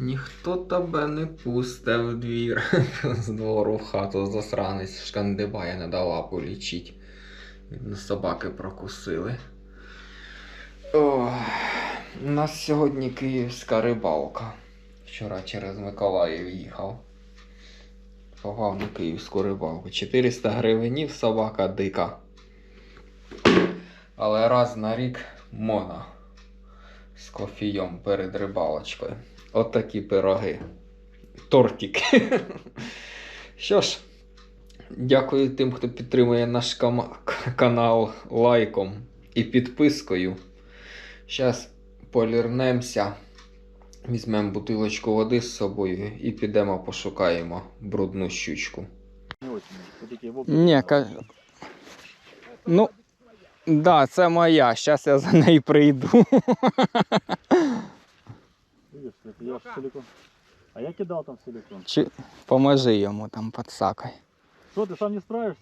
Ніхто тебе не пусте в двір. З двору в хату засранець шкандибає, не дала лапу лічить. Собаки прокусили. О, у нас сьогодні київська рибалка. Вчора через Миколаїв їхав. Погав на київську рибалку. 400 гривенів собака дика. Але раз на рік можна з кофійом перед рибалочкою. От пироги. Тортики. Що ж, дякую тим, хто підтримує наш канал лайком і підпискою. Зараз полірнемося, візьмемо бутилочку води з собою і підемо пошукаємо брудну щучку. Ні, ка... ну, да, це моя. Зараз я за нею прийду. Видишь, это я ж силикон. А я кидал там силикон. Чи поможи йому там подсакай. Что, ты сам не справишься?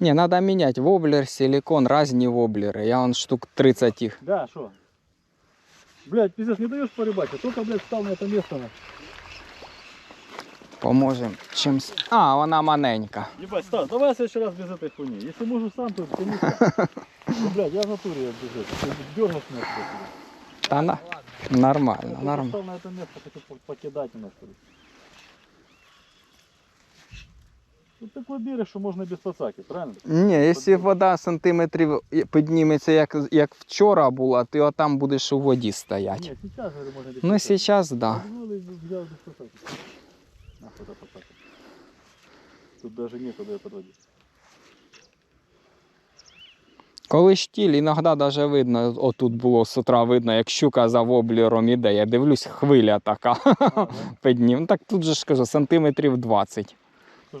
Не, надо менять воблер, силикон, разные воблеры. Я он штук 30 их. Да, что? Блядь, пиздец, не даешь порыбачить. Только, блядь, встал на это место. на. Поможем чимсь. А, вона маленька. Ебать, Стас, давай в следующий раз без этой хуйни. Если можешь сам, то тяни. Ну, блядь, я в натуре. Ты дергаешь меня. Та на... Нормально, нормально. на это место, хочу покидать что ли. Тут такой берег, что можно без пацаки, правильно? Ні, якщо вода сантиметрів підніметься, як, як вчора була, ти отам будеш у воді стояти. Нет, сейчас, говорю, можно без Ну, пацаки. зараз да. Позволил и взял без пацаки. Нахуй пацаки. Тут даже некуда ее Коли штіль, іноді навіть видно, отут було з утра видно, як щука за воблером іде. Я дивлюсь, хвиля така під ним. Ну так тут же ж кажу, сантиметрів 20.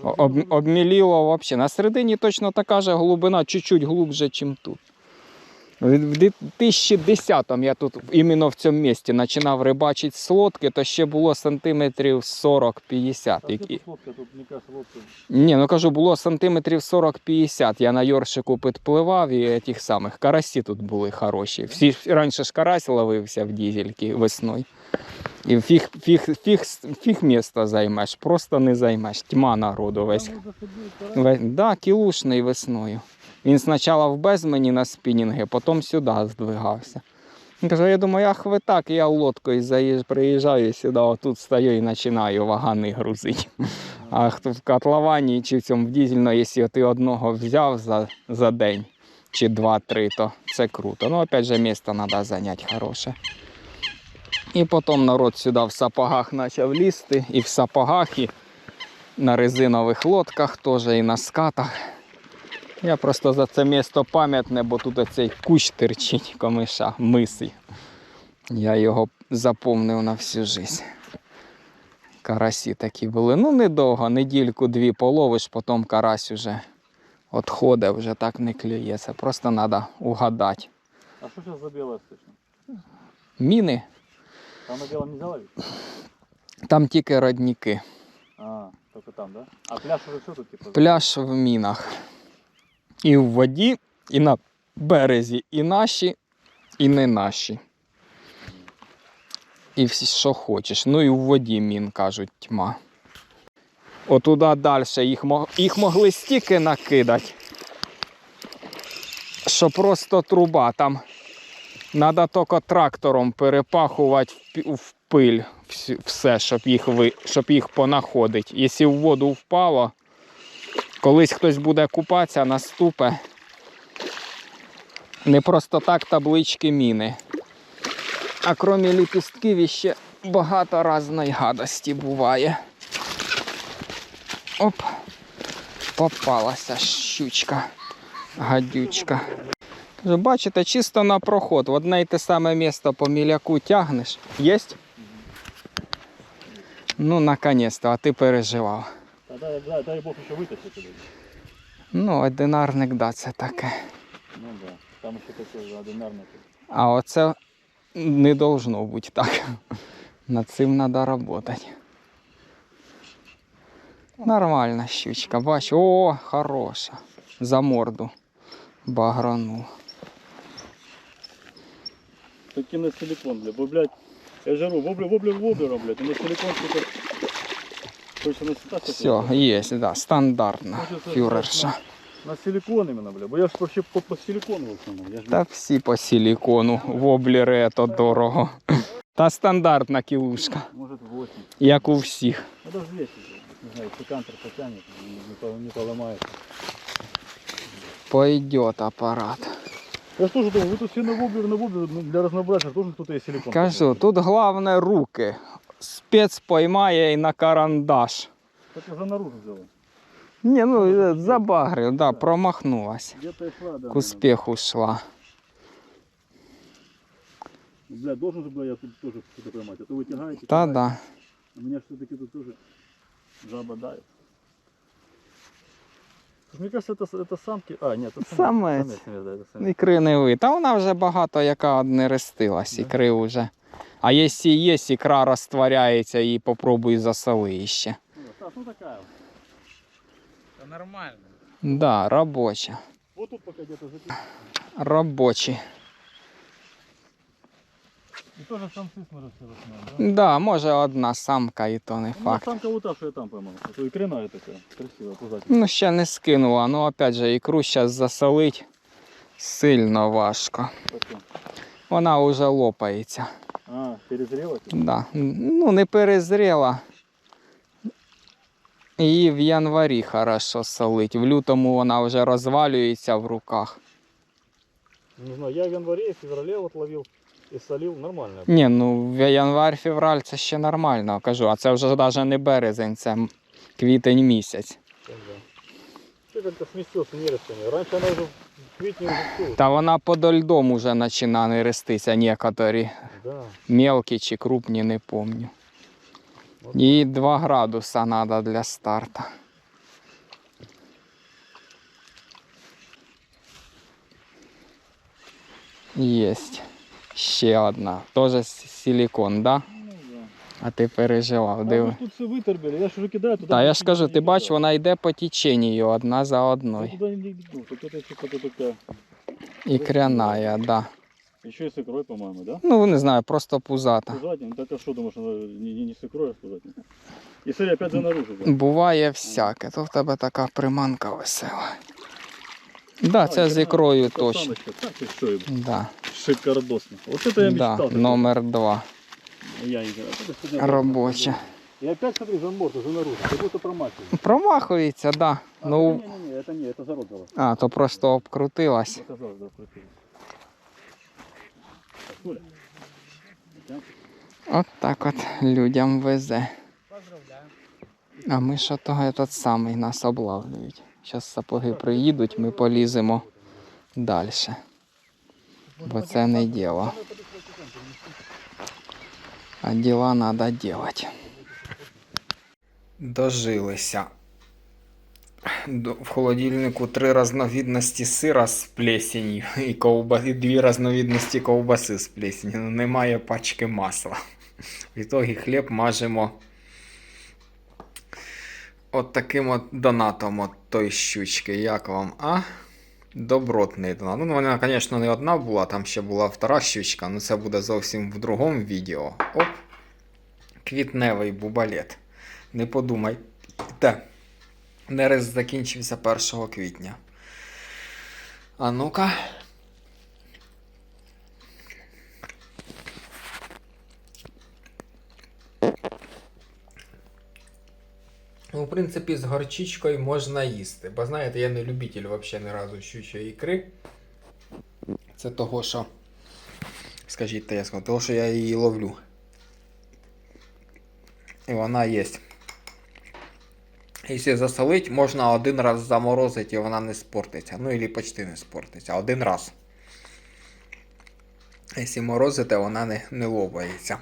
Об, обміліло взагалі. На середині точно така ж глибина, чуть-чуть глубже, ніж тут. В 2010-му я тут іменно в цьому місці починав рибачити з лодки, то ще було сантиметрів 40-50. які-. Ні, ну кажу, було сантиметрів 40-50. Я на Йоршику підпливав і тих самих. Карасі тут були хороші. Всі раніше ж карась ловився в дізельки весною. І фіг, фіг, фіг, фіг міста займеш, просто не займеш. Тьма народу весь. Ве- Да, кілушний весною. Він спочатку в Безмені на спінінги, потім сюди здвигався. Каже, я думаю, ах ви так, я лодкою заїж, приїжджаю сюди, отут стою і починаю вагани грузити. А хто в котловані чи в цьому в дізельно, якщо ти одного взяв за, за день чи два-три, то це круто. Ну, опять же, місце треба зайняти хороше. І потім народ сюди в сапогах почав лізти, і в сапогах, і на резинових лодках теж, і на скатах. Я просто за це місто пам'ятне, бо тут оцей кущ терчить комиша, миси. Я його запомнив на всю життя. Карасі такі були. Ну, недовго, недільку-дві половиш, потім карась уже відходить, вже так не клює. Це просто треба угадати. А что сейчас за белое слышно? Міни, Там на белом нельзя ловить? там тільки родніки. А, только там, да? А пляж уже все тут типа? Пляж в мінах. І в воді, і на березі, і наші, і не наші. І всі, що хочеш. Ну і в воді мін, кажуть, тьма. Отуда далі їх, їх могли стільки накидати, що просто труба. Там треба тільки трактором перепахувати в пиль все, щоб їх, ви, щоб їх понаходити. Якщо в воду впало, Колись хтось буде купатися, наступе. Не просто так таблички міни. А крім ліпістків іще багато різної гадості буває. Оп, попалася щучка, гадючка. Бачите, чисто на проход. В одне й те саме місто по міляку тягнеш. Єсть? Ну, наконець-то, а ти переживав. Дай, дай, дай бог еще вытащит тебя. Ну, одинарник, да, це таке. Ну да. Там еще такой одинарный. А оце не должно бути так. Над цим треба працювати. Нормальна щучка, бач, о, хороша. За морду баграну. Таки на силикон, бля. Бо, блядь, Я же говорю, воблер, воблер, воблером, блядь. На силикон только... Все, є, да, стандартна фюрерша. На силикон именно, бля. Бо я ж вообще по, по силикону в основном. Я ж Та всі по силікону, воблери то дорого. Та стандартна кілушка, может 8. як у всіх. Ну даже 200. Не знаю, если кантер потянет, не, не, по- не поломает. Пойдет апарат. Я ж тоже думаю, вы тут все на воблер, на воблер, ну, для разнообразия тоже кто-то есть силикон. Кажу, тут головне руки Спец поймає і на карандаш. Так уже наружу взяла. Ні, ну забагрив, да, промахнулась. Где-то и шла, да. К успіху йшла. Ну, Бля, должен же, бля, я тут тоже что-то поймать. А то вы тягаете. Та тягаете. да. А меня все-таки тут тоже жаба дает. Мне кажется, это, это самки. А, нет, это Самец. самец, самец, да, это самец. Ікри не ви. Та вона вже багато яка не рестилась, Да. ікри вже. А якщо є, ікра розтворяється і попробуй засоли ще. Ну, Стас, ну такая. вот. Это нормально. Да, робоча. Вот тут пока где-то записано. Робочі. И тоже самцы смотрят все в основном, да? Да, може одна самка і то не Ну, факт. самка вот та, что я там поймал. Это икряная такая, красивая, пузатая. Ну, ще не скинула. Ну, опять же, ікру зараз засолить сильно важко. Такая. Вона вже лопається. А, перезрела? типа? Да. Ну, не перезріла. Її в январі хорошо солить. В лютому вона вже розвалюється в руках. Не знаю, я в январе, в феврале вот ловил и солил нормально. Ні, ну в январ-февраль це ще нормально, кажу, а це вже навіть не березень, це квітень місяць. Да. Ты как-то сместился нерестами. Раньше она уже в квитне уже все. Та вона подо льдом уже починає нерестися некоторі. Да. Мелкі чи крупні, не помню. Їй 2 градуса треба для старту. Єсть. Ще одна. Тоже с- силикон, да? Ну, да. А ти переживав, А диви. вы тут все выторбили, я ж уже кидаю туда. Та я ж тут кажу, не ти бач, кидаю. вона йде по теченню одна за Я одною. туда не иду, так это еще какая-то такая. Ікряная, да. Еще и с икрой, по-моему, да? Ну, не знаю, просто пузата. Пузатин, так а что думаешь, она не, не, не с икрой, а с пузатин? И смотри, опять за наружу. Да? Буває всяке, то в тебе така приманка весела. Да, це з ікрою точно. Так и что, и Да, шикардосно. Вот это я да, мечтал. номер два. Робоча. И опять смотри, за борт, за наружу, как будто промахиваю. Промахується, да. А, Ну, Не-не-не, это не, это зародало. а, то просто обкрутилась. Показалось, да, крутилось. Коля. От так от людям везе. Поздравляю. А ми що того этот самий нас облавлюють. Зараз сапоги приїдуть, ми поліземо далі. Бо це не діло. А діла треба робити. Дожилися. В холодильнику три різновидності сира з плесенью і, ковба... і дві різновидності ковбаси з плесенью. Ну, немає пачки масла. В ітогі хліб мажемо от таким от донатом от той щучки. Як вам, а? Добротний донат. Ну, вона, звісно, не одна була, там ще була втора щучка, але це буде зовсім в другому відео. Оп. Квітневий бубалет. Не подумай. Те. Нерест закінчився 1 квітня. А ну-ка. Ну, в принципі, з горчичкою можна їсти. Бо знаєте, я не любитель взагалі ні разу щучої ікри. Це того, що. Скажіть, то я того, що я її ловлю. І вона є. Якщо засолить, можна один раз заморозити і вона не спортиться. Ну, або почти не спортиться. Один раз. Якщо морозити, вона не, не лопається.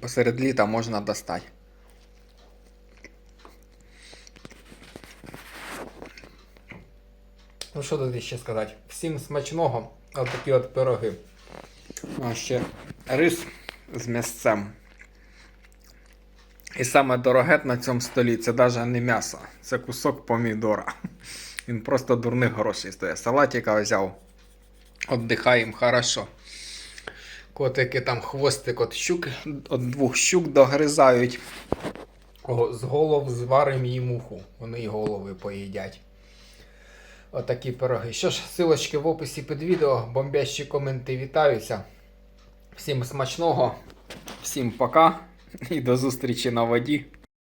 Посеред літа можна достати. Ну що тут ще сказати? Всім смачного. От такі от пироги. А ще рис з м'ясцем. І саме дороге на цьому столі це навіть не м'ясо, це кусок помідора. Він просто дурних грошей стоїть. Салатика взяв. Отдихаємо хорошо. Котики там хвостик от щук, от двох щук догризають. О, з голов зварим їм уху. Вони й голови поїдять. Отакі пироги. Що ж, силочки в описі під відео, бомбящі коменти вітаються. Всім смачного, всім пока і до зустрічі на воді.